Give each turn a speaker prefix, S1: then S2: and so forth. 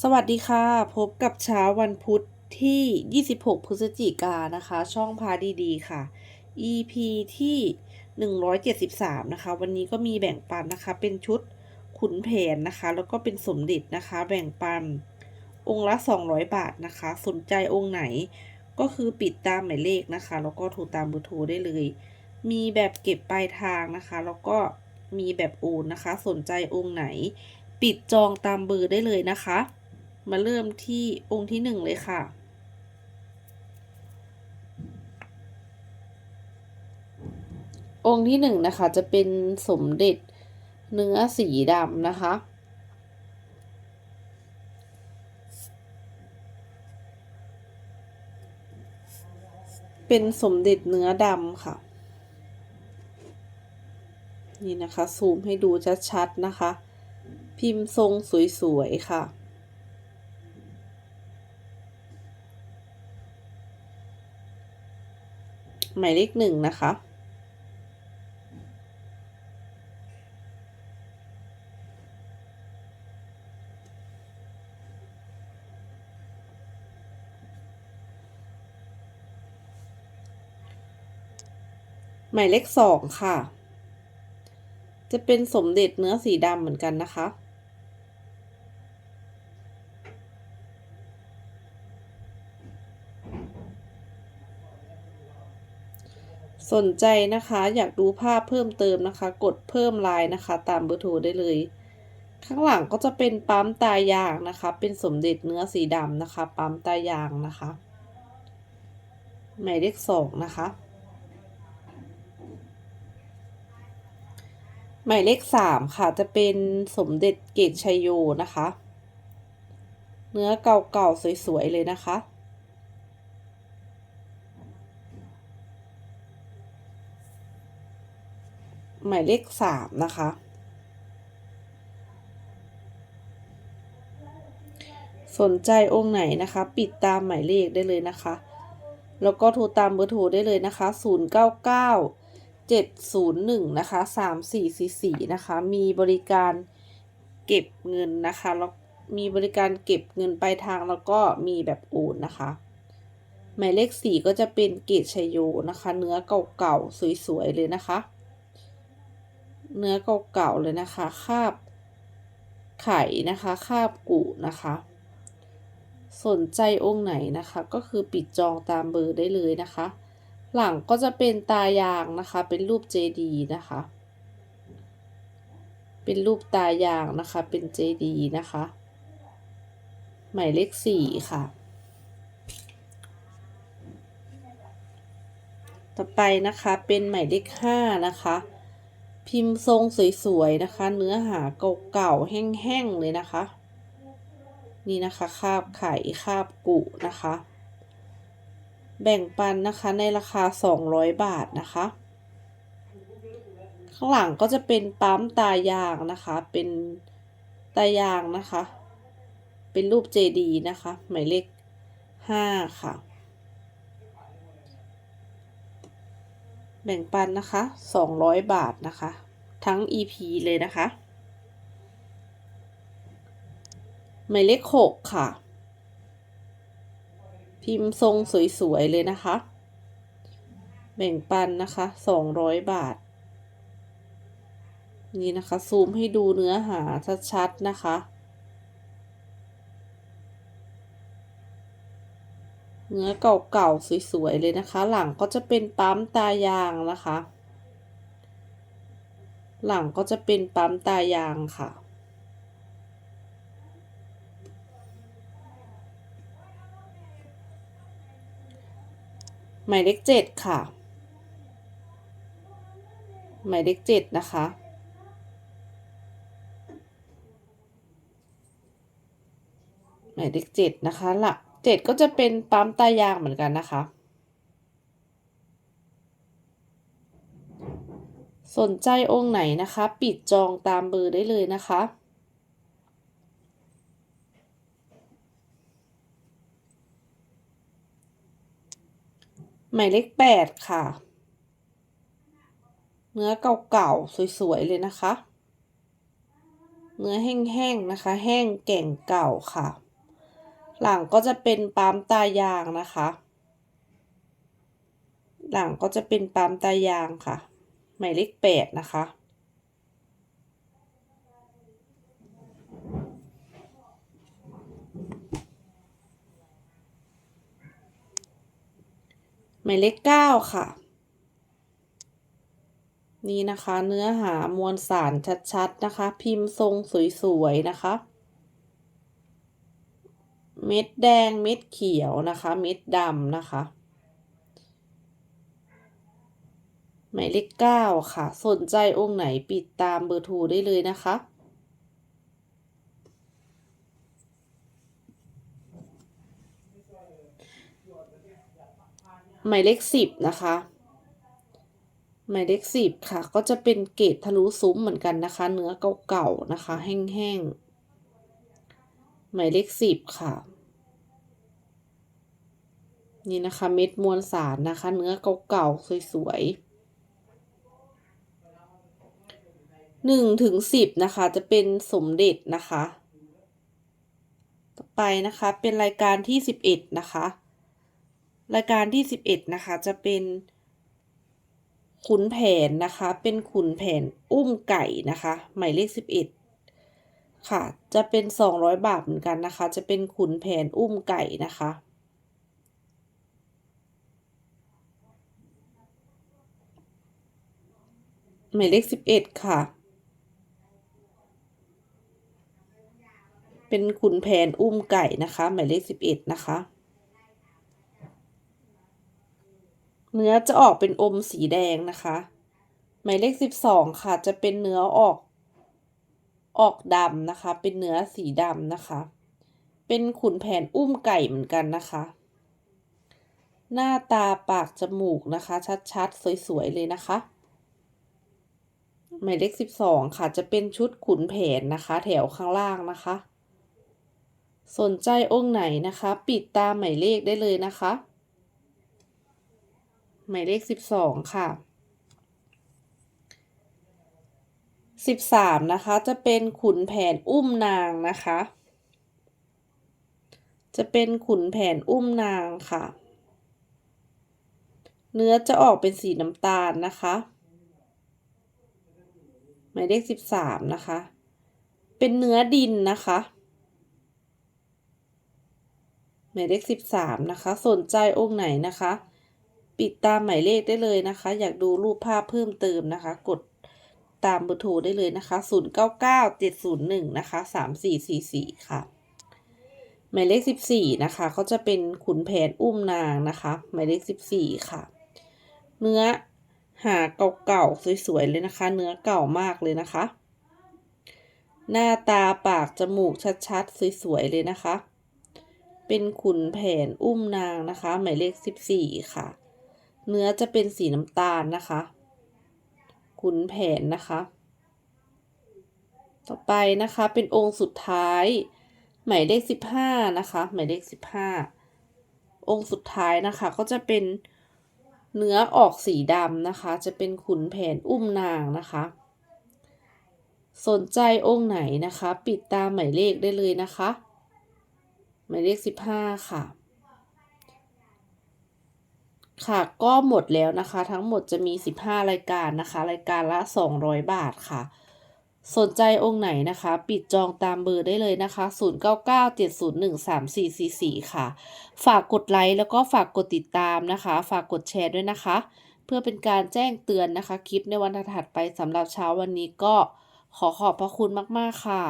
S1: สวัสดีค่ะ พบกับเช้าวันพุธที่ 26 พฤศจิกานนะคะ ช่องพาดีๆค่ะ EP ที่ 173 นะคะ วันนี้ก็มีแบ่งปันนะคะ เป็นชุดขุนแผนนะคะ แล้วก็เป็นสมเด็จนะคะ แบ่งปันองค์ละ 200 บาทนะคะ สนใจองค์ไหนก็คือปิดตามหมายเลขนะคะ แล้วก็โทรตามเบอร์โทรได้เลย มีแบบเก็บปลายทางนะคะ แล้วก็มีแบบโอนนะคะ สนใจองค์ไหน ปิดจองตามเบอร์ได้เลยนะคะ มาเริ่มที่องค์ที่หนึ่งเลยค่ะ องค์ที่หนึ่งนะคะจะเป็นสมเด็จเนื้อสีดำนะคะ เป็นสมเด็จเนื้อดำค่ะ นี่นะคะ ซูมให้ดูชัดๆนะคะ พิมพ์ทรงสวยๆค่ะ หมายเลขหนึ่งนะคะ หมายเลขสองค่ะ จะเป็นสมเด็จเนื้อสีดำเหมือนกันนะคะ สนใจนะคะอยากดูภาพเพิ่มเติมนะคะ กดเพิ่มไลน์นะคะ ตามเบอร์โทรได้เลย ข้างหลังก็จะเป็นปั๊มตายางนะคะ เป็นสมเด็จเนื้อสีดำนะคะ ปั๊มตายางนะคะหมายเลขสองนะคะหมายเลขสามค่ะจะเป็นสมเด็จเกตชัยโยนะคะ เนื้อเก่าๆสวยๆเลยนะคะ หมายเลขสามนะคะ สนใจองค์ไหนนะคะ ปิดตามหมายเลขได้เลยนะคะ แล้วก็โทรตามเบอร์โทรได้เลยนะคะ 0 9 9 7 0 1นะคะ3 4 4 4นะคะ มีบริการเก็บเงินนะคะแล้วมีบริการเก็บเงินปลายทางแล้วก็มีแบบโอนนะคะ หมายเลขสี่ก็จะเป็นเกตชัยโยนะคะ เนื้อเก่าๆ สวยๆ เลยนะคะ เนื้อเก่าๆเลยนะคะคาบไข่นะคะคาบกุนะคะ สนใจองค์ไหนนะคะ ก็คือปิดจองตามเบอร์ได้เลยนะคะ หลังก็จะเป็นตายางนะคะ เป็นรูปเจดีนะคะ เป็นรูปตายางนะคะ เป็นเจดีนะคะ หมายเลขสี่ค่ะ ต่อไปนะคะเป็นหมายเลขห้านะคะ พิมพ์ทรงสวยๆนะคะ เนื้อหาเก่าๆแห้งๆเลยนะคะ นี่นะคะคาบไข่คาบกุนะคะ แบ่งปันนะคะในราคา 200 บาทนะคะ ข้างหลังก็จะเป็นปั๊มตายางนะคะ เป็นตายางนะคะ เป็นรูปเจดีนะคะ หมายเลข 5 ค่ะ แบ่งปันนะคะ200 บาทนะคะ ทั้ง EP เลยนะคะหมายเลข6ค่ะ พิมพ์ทรงสวยๆเลยนะคะ แบ่งปันนะคะ200 บาท นี่นะคะ ซูมให้ดูเนื้อหาชัดๆนะคะ เนื้อเก่าๆสวยๆเลยนะคะ หลังก็จะเป็นปั๊มตายางนะคะ หลังก็จะเป็นปั๊มตายางค่ะ หมายเลขเจ็ดค่ะ หมายเลขเจ็ดนะคะหมายเลขเจ็ดนะคะหลัก เจ็ดก็จะเป็นปั๊มตายางเหมือนกันนะคะ สนใจองค์ไหนนะคะ ปิดจองตามเบอร์ได้เลยนะคะหมายเลขแปดค่ะ เนื้อเก่าๆ สวยๆ เลยนะคะ เนื้อแห้งๆ นะคะ แห้งแก่งเก่าค่ะ หลังก็จะเป็นปั๊มตายางนะคะ หลังก็จะเป็นปั๊มตายางค่ะ หมายเลขแปดนะคะหมายเลขเก้าค่ะ นี่นะคะเนื้อหามวลสารชัดๆนะคะ พิมพ์ทรงสวยๆนะคะ เม็ดแดงเม็ดเขียวนะคะ เม็ดดำนะคะ หมายเลขเก้าค่ะ สนใจองค์ไหนปิดตามเบอร์โทรได้เลยนะคะ หมายเลขสิบนะคะ หมายเลขสิบค่ะ ก็จะเป็นเกรดทะลุซุ้มเหมือนกันนะคะ เนื้อเก่าๆนะคะ แห้งๆหมายเลขสิบค่ะ นี่นะคะเม็ดมวลสารนะคะ เนื้อเก่าๆสวยๆหนึ่งถึงสิบนะคะ จะเป็นสมเด็จนะคะ ต่อไปนะคะเป็นรายการที่สิบเอ็ดนะคะ รายการที่สิบเอ็ดนะคะจะเป็นขุนแผนนะคะ เป็นขุนแผนอุ้มไก่นะคะ หมายเลขสิบเอ็ดค่ะ จะเป็นสองร้อยบาทเหมือนกันนะคะ จะเป็นขุนแผนอุ้มไก่นะคะ หมายเลขสิบเอ็ดค่ะ เป็นขุนแผนอุ้มไก่นะคะ หมายเลขสิบเอ็ดนะคะ เนื้อจะออกเป็นอมสีแดงนะคะ หมายเลขสิบสองค่ะจะเป็นเนื้อออก ออกดำนะคะ เป็นเนื้อสีดำนะคะ เป็นขุนแผนอุ้มไก่เหมือนกันนะคะ หน้าตาปากจมูกนะคะ ชัดๆ สวยๆ เลยนะคะ หมายเลขสิบสองค่ะจะเป็นชุดขุนแผนนะคะ แถวข้างล่างนะคะ สนใจองค์ไหนนะคะ ปิดตามหมายเลขได้เลยนะคะ หมายเลขสิบสองค่ะสิบสามนะคะจะเป็นขุนแผนอุ้มนางนะคะ จะเป็นขุนแผนอุ้มนางค่ะ เนื้อจะออกเป็นสีน้ำตาลนะคะ หมายเลขสิบสามนะคะ เป็นเนื้อดินนะคะ หมายเลขสิบสามนะคะ สนใจองค์ไหนนะคะ ปิดตามหมายเลขได้เลยนะคะ อยากดูรูปภาพเพิ่มเติมนะคะ กดตามเบอร์โทรได้เลยนะคะ 0 9 9 7 0 1 นะคะ 3 4 4 4 ค่ะ หมายเลข 14 นะคะ ก็จะเป็นขุนแผนอุ้มนางนะคะ หมายเลข 14 ค่ะ เนื้อ หาเก่าๆสวยๆเลยนะคะ เนื้อเก่ามากเลยนะคะ หน้าตาปากจมูกชัดๆสวยๆเลยนะคะ เป็นขุนแผนอุ้มนางนะคะ หมายเลข14ค่ะ เนื้อจะเป็นสีน้ำตาลนะคะ ขุนแผนนะคะ ต่อไปนะคะเป็นองค์สุดท้าย หมายเลขสิบห้านะคะ หมายเลขสิบห้าองค์สุดท้ายนะคะก็จะเป็น เนื้อออกสีดำนะคะ จะเป็นขุนแผนอุ้มนางนะคะ สนใจองค์ไหนนะคะ ปิดตามหมายเลขได้เลยนะคะ หมายเลขสิบห้าค่ะ ค่ะก็หมดแล้วนะคะ ทั้งหมดจะมี15รายการนะคะ รายการละ200บาทค่ะ สนใจองค์ไหนนะคะ ปิดจองตามเบอร์ได้เลยนะคะ 0997013444 ค่ะ ฝากกดไลค์แล้วก็ฝากกดติดตามนะคะ ฝากกดแชร์ด้วยนะคะ เพื่อเป็นการแจ้งเตือนนะคะ คลิปในวันถัดไปสำหรับเช้าวันนี้ก็ขอขอบพระคุณมาก ๆ ค่ะ